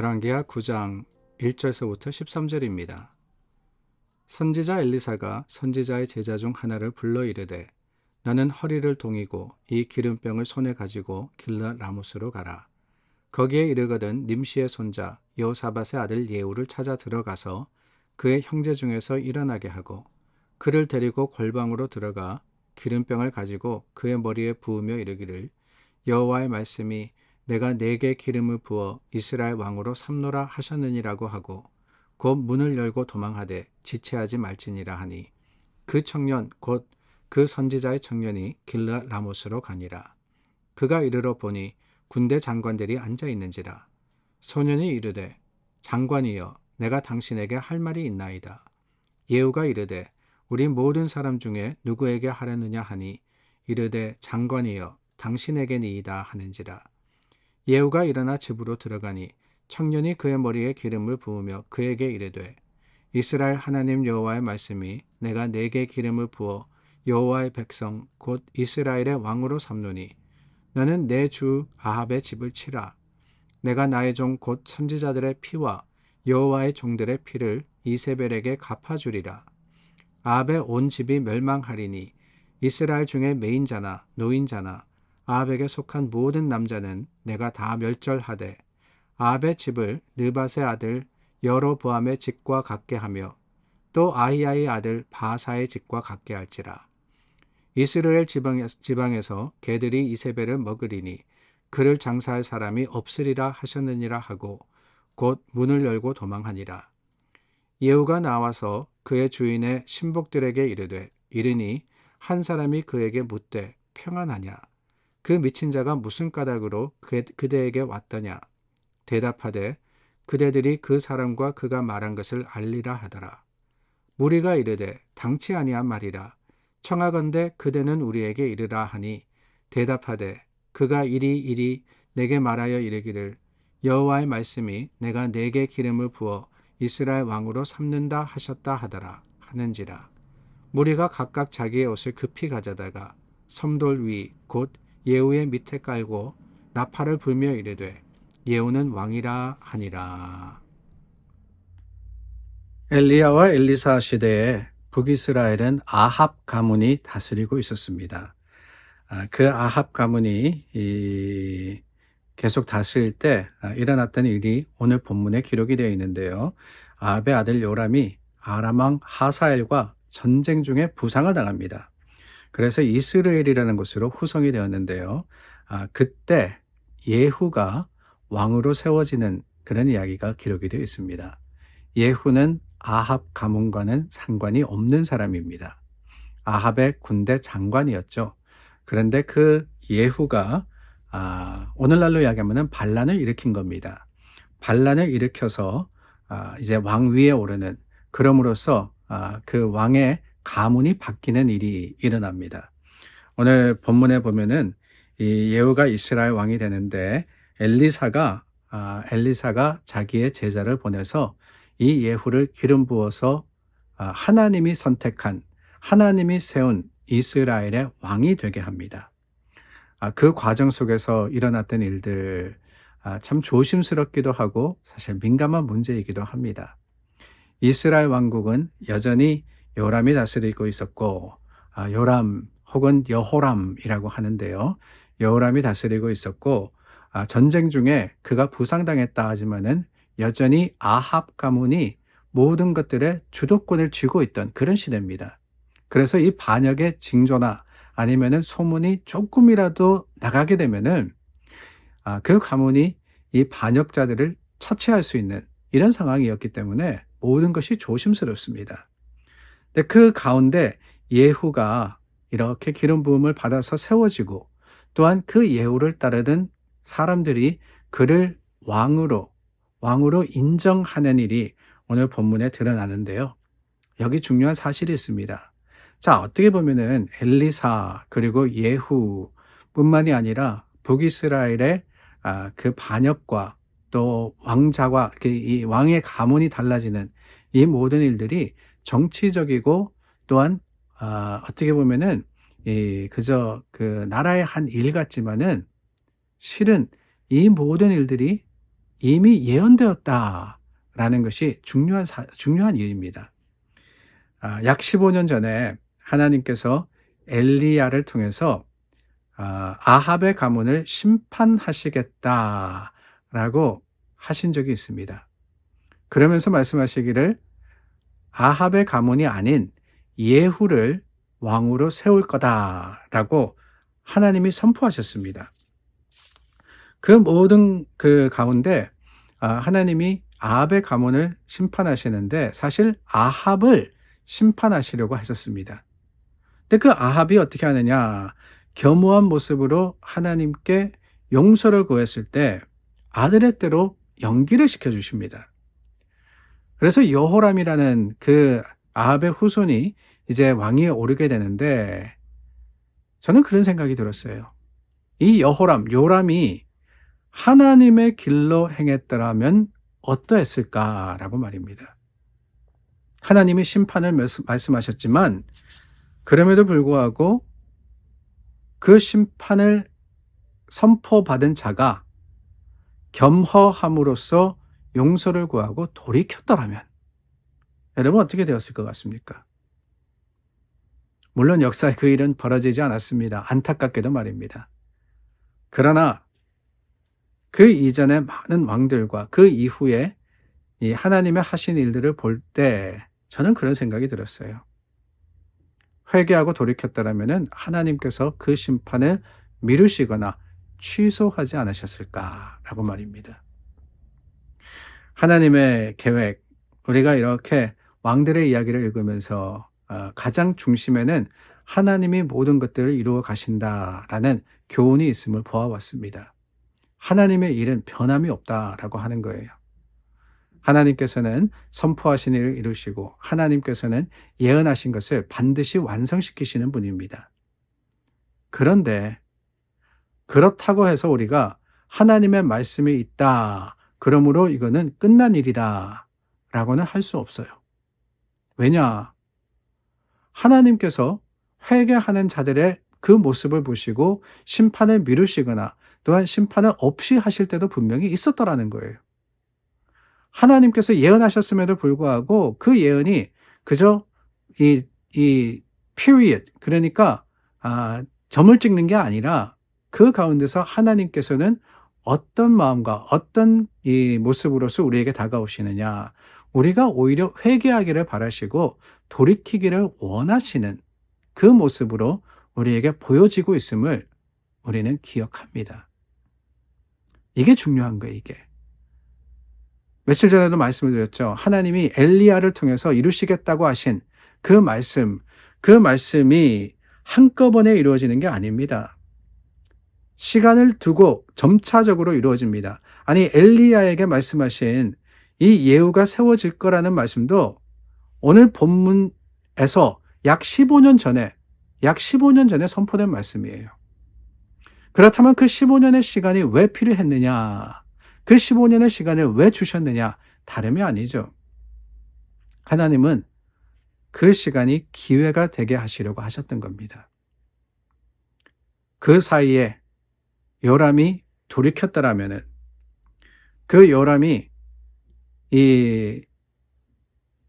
열왕기하 9장 1절서부터 13절입니다. 선지자 엘리사가 선지자의 제자 중 하나를 불러 이르되 너는 허리를 동이고 이 기름병을 손에 가지고 길라 라모스로 가라. 거기에 이르거든 님시의 손자 여사밧의 아들 예후를 찾아 들어가서 그의 형제 중에서 일어나게 하고 그를 데리고 골방으로 들어가 기름병을 가지고 그의 머리에 부으며 이르기를 여호와의 말씀이 내가 내게 기름을 부어 이스라엘 왕으로 삼노라 하셨느니라고 하고 곧 문을 열고 도망하되 지체하지 말지니라 하니 그 청년 곧 그 선지자의 청년이 길라 라모스로 가니라. 그가 이르러 보니 군대 장관들이 앉아 있는지라. 소년이 이르되 장관이여 내가 당신에게 할 말이 있나이다. 예후가 이르되 우리 모든 사람 중에 누구에게 하려느냐 하니 이르되 장관이여 당신에게니이다 하는지라 예후가 일어나 집으로 들어가니 청년이 그의 머리에 기름을 부으며 그에게 이르되 이스라엘 하나님 여호와의 말씀이 내가 내게 기름을 부어 여호와의 백성 곧 이스라엘의 왕으로 삼노니 너는 내 주 아합의 집을 치라. 내가 나의 종 곧 선지자들의 피와 여호와의 종들의 피를 이세벨에게 갚아주리라. 아합의 온 집이 멸망하리니 이스라엘 중에 메인자나 노인자나 아합에게 속한 모든 남자는 내가 다 멸절하되 아합의 집을 느밧의 아들 여로보암의 집과 같게 하며 또 아히야의 아들 바사의 집과 같게 할지라. 이스라엘 지방에서 개들이 이세벨을 먹으리니 그를 장사할 사람이 없으리라 하셨느니라 하고 곧 문을 열고 도망하니라. 예후가 나와서 그의 주인의 신복들에게 이르되 이르니 한 사람이 그에게 묻되 평안하냐 그 미친 자가 무슨 까닭으로 그대에게 왔더냐? 대답하되 그대들이 그 사람과 그가 말한 것을 알리라 하더라. 무리가 이르되 당치 아니한 말이라. 청하건대 그대는 우리에게 이르라 하니 대답하되 그가 이리 이리 내게 말하여 이르기를 여호와의 말씀이 내가 내게 기름을 부어 이스라엘 왕으로 삼는다 하셨다 하더라 하는지라. 무리가 각각 자기의 옷을 급히 가져다가 섬돌 위 곧 예후의 밑에 깔고 나팔을 불며 이르되 예후는 왕이라 하니라 엘리야와 엘리사 시대에 북이스라엘은 아합 가문이 다스리고 있었습니다. 그 아합 가문이 계속 다스릴 때 일어났던 일이 오늘 본문에 기록이 되어 있는데요. 아합의 아들 요람이 아람왕 하사엘과 전쟁 중에 부상을 당합니다. 그래서 이스라엘이라는 곳으로 후성이 되었는데요. 그때 예후가 왕으로 세워지는 그런 이야기가 기록이 되어 있습니다. 예후는 아합 가문과는 상관이 없는 사람입니다. 아합의 군대 장관이었죠. 그런데 그 예후가 아, 오늘날로 이야기하면 반란을 일으킨 겁니다. 반란을 일으켜서 아, 이제 왕 위에 오르는 그럼으로써 아, 그 왕의 가문이 바뀌는 일이 일어납니다. 오늘 본문에 보면은 이 예후가 이스라엘 왕이 되는데 엘리사가 아, 엘리사가 자기의 제자를 보내서 이 예후를 기름 부어서 아, 하나님이 선택한 하나님이 세운 이스라엘의 왕이 되게 합니다. 아, 그 과정 속에서 일어났던 일들 아, 참 조심스럽기도 하고 사실 민감한 문제이기도 합니다. 이스라엘 왕국은 여전히 요람이 다스리고 있었고 요람 혹은 여호람이라고 하는데요. 여호람이 다스리고 있었고 전쟁 중에 그가 부상당했다 하지만은 여전히 아합 가문이 모든 것들의 주도권을 쥐고 있던 그런 시대입니다. 그래서 이 반역의 징조나 아니면은 소문이 조금이라도 나가게 되면은 아, 그 가문이 이 반역자들을 처치할 수 있는 이런 상황이었기 때문에 모든 것이 조심스럽습니다. 근데 그 가운데 예후가 이렇게 기름 부음을 받아서 세워지고 또한 그 예후를 따르던 사람들이 그를 왕으로 왕으로 인정하는 일이 오늘 본문에 드러나는데요. 여기 중요한 사실이 있습니다. 자, 어떻게 보면은 엘리사 그리고 예후 뿐만이 아니라 북이스라엘의 아, 그 반역과 또 왕자와 그이 왕의 가문이 달라지는 이 모든 일들이 정치적이고 또한 아, 어떻게 보면은 이 그저 그 나라의 한 일 같지만은 실은 이 모든 일들이 이미 예언되었다라는 것이 중요한 사- 중요한 일입니다. 아, 약 15년 전에 하나님께서 엘리야를 통해서 아, 아합의 가문을 심판하시겠다라고 하신 적이 있습니다. 그러면서 말씀하시기를 아합의 가문이 아닌 예후를 왕으로 세울 거다라고 하나님이 선포하셨습니다. 그 모든 그 가운데 아, 하나님이 아합의 가문을 심판하시는데 사실 아합을 심판하시려고 하셨습니다. 근데 그 아합이 어떻게 하느냐? 겸허한 모습으로 하나님께 용서를 구했을 때 아들의 때로 연기를 시켜 주십니다. 그래서 여호람이라는 그 아합의 후손이 이제 왕위에 오르게 되는데 저는 그런 생각이 들었어요. 이 여호람, 요람이 하나님의 길로 행했더라면 어떠했을까라고 말입니다. 하나님이 심판을 말씀- 말씀하셨지만 그럼에도 불구하고 그 심판을 선포받은 자가 겸허함으로써 용서를 구하고 돌이켰더라면 여러분 어떻게 되었을 것 같습니까? 물론 역사에 그 일은 벌어지지 않았습니다. 안타깝게도 말입니다. 그러나 그 이전에 많은 왕들과 그 이후에 이 하나님의 하신 일들을 볼 때 저는 그런 생각이 들었어요. 회개하고 돌이켰더라면 하나님께서 그 심판을 미루시거나 취소하지 않으셨을까라고 말입니다. 하나님의 계획, 우리가 이렇게 왕들의 이야기를 읽으면서 어, 가장 중심에는 하나님이 모든 것들을 이루어 가신다라는 교훈이 있음을 보아왔습니다. 하나님의 일은 변함이 없다라고 하는 거예요. 하나님께서는 선포하신 일을 이루시고 하나님께서는 예언하신 것을 반드시 완성시키시는 분입니다. 그런데 그렇다고 해서 우리가 하나님의 말씀이 있다. 그러므로 이거는 끝난 일이다. 라고는 할 수 없어요. 왜냐? 하나님께서 회개하는 자들의 그 모습을 보시고 심판을 미루시거나 또한 심판을 없이 하실 때도 분명히 있었더라는 거예요. 하나님께서 예언하셨음에도 불구하고 그 예언이 그저 이, 이 period, 그러니까, 아, 점을 찍는 게 아니라 그 가운데서 하나님께서는 어떤 마음과 어떤 이 모습으로서 우리에게 다가오시느냐. 우리가 오히려 회개하기를 바라시고 돌이키기를 원하시는 그 모습으로 우리에게 보여지고 있음을 우리는 기억합니다. 이게 중요한 거예요, 이게. 며칠 전에도 말씀을 드렸죠. 하나님이 엘리야를 통해서 이루시겠다고 하신 그 말씀, 그 말씀이 한꺼번에 이루어지는 게 아닙니다. 시간을 두고 점차적으로 이루어집니다. 아니, 엘리야에게 말씀하신 이 예후가 세워질 거라는 말씀도 오늘 본문에서 약 15년 전에, 약 15년 전에 선포된 말씀이에요. 그렇다면 그 15년의 시간이 왜 필요했느냐? 그 15년의 시간을 왜 주셨느냐? 다름이 아니죠. 하나님은 그 시간이 기회가 되게 하시려고 하셨던 겁니다. 그 사이에 요람이 돌이켰더라면은 그 요람이 이,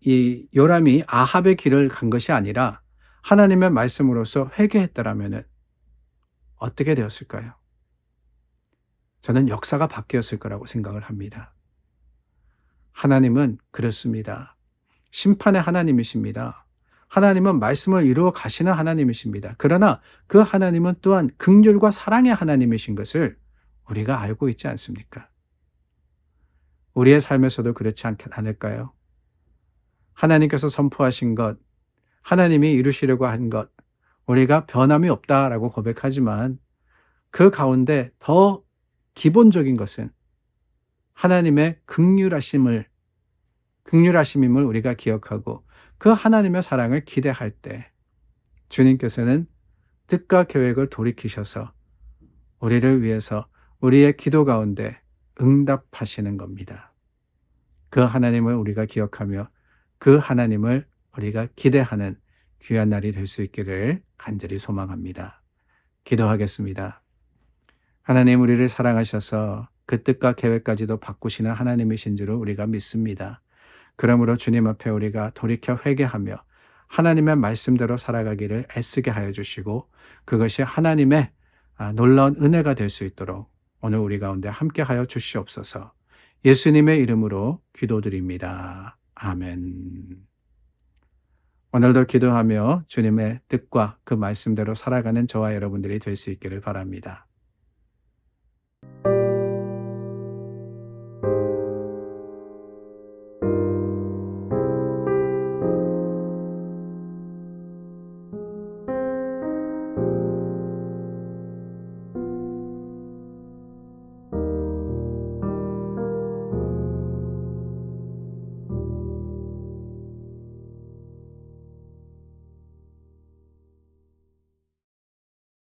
이 요람이 아합의 길을 간 것이 아니라 하나님의 말씀으로서 회개했더라면은 어떻게 되었을까요? 저는 역사가 바뀌었을 거라고 생각을 합니다. 하나님은 그렇습니다. 심판의 하나님이십니다. 하나님은 말씀을 이루어 가시는 하나님이십니다. 그러나 그 하나님은 또한 극률과 사랑의 하나님이신 것을 우리가 알고 있지 않습니까? 우리의 삶에서도 그렇지 않, 않을까요? 하나님께서 선포하신 것, 하나님이 이루시려고 한 것, 우리가 변함이 없다라고 고백하지만 그 가운데 더 기본적인 것은 하나님의 극률하심을 극률하심임을 우리가 기억하고 그 하나님의 사랑을 기대할 때 주님께서는 뜻과 계획을 돌이키셔서 우리를 위해서 우리의 기도 가운데 응답하시는 겁니다. 그 하나님을 우리가 기억하며 그 하나님을 우리가 기대하는 귀한 날이 될 수 있기를 간절히 소망합니다. 기도하겠습니다. 하나님 우리를 사랑하셔서 그 뜻과 계획까지도 바꾸시는 하나님이신 줄을 우리가 믿습니다. 그러므로 주님 앞에 우리가 돌이켜 회개하며 하나님의 말씀대로 살아가기를 애쓰게 하여 주시고 그것이 하나님의 아, 놀라운 은혜가 될 수 있도록 오늘 우리 가운데 함께 하여 주시옵소서. 예수님의 이름으로 기도드립니다. 아멘. 오늘도 기도하며 주님의 뜻과 그 말씀대로 살아가는 저와 여러분들이 될 수 있기를 바랍니다.